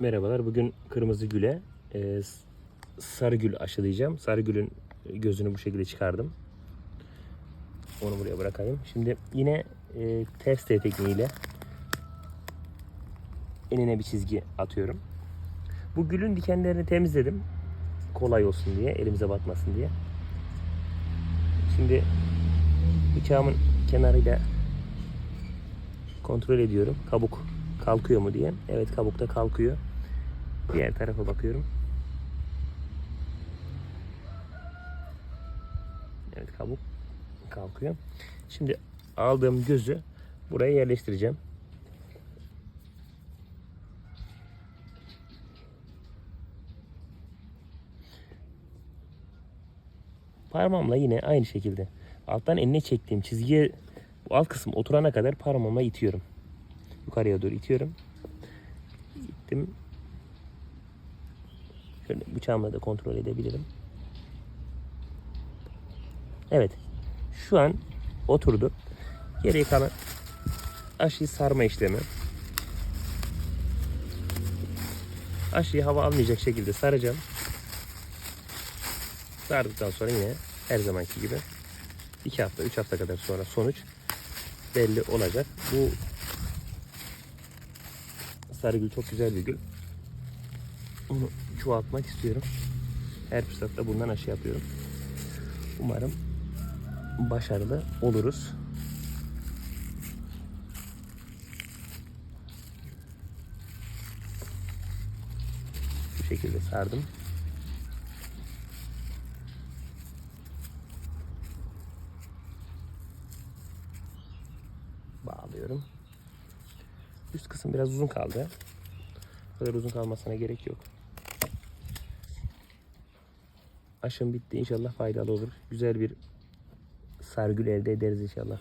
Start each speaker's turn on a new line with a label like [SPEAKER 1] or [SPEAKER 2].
[SPEAKER 1] Merhabalar. Bugün kırmızı güle e, sarı gül aşılayacağım. Sarı gülün gözünü bu şekilde çıkardım. Onu buraya bırakayım. Şimdi yine e, ters tekniğiyle enine bir çizgi atıyorum. Bu gülün dikenlerini temizledim. Kolay olsun diye, elimize batmasın diye. Şimdi bıçağımın kenarıyla kontrol ediyorum. Kabuk kalkıyor mu diye. Evet kabuk da kalkıyor. Diğer tarafa bakıyorum. Evet kabuk kalkıyor. Şimdi aldığım gözü buraya yerleştireceğim. Parmağımla yine aynı şekilde alttan eline çektiğim çizgiye alt kısım oturana kadar parmağımla itiyorum. Yukarıya doğru itiyorum. İttim. Şöyle bıçağımla da kontrol edebilirim. Evet. Şu an oturdu. Geriye kalan aşıyı sarma işlemi. Aşıyı hava almayacak şekilde saracağım. Sardıktan sonra yine her zamanki gibi 2 hafta 3 hafta kadar sonra sonuç belli olacak. Bu sarıgül çok güzel bir gül. Onu çoğaltmak istiyorum. Her fırsatta bundan aşı yapıyorum. Umarım başarılı oluruz. Bu şekilde sardım. Bağlıyorum. Üst kısım biraz uzun kaldı. Bu kadar uzun kalmasına gerek yok. Aşım bitti. İnşallah faydalı olur. Güzel bir sargül elde ederiz inşallah.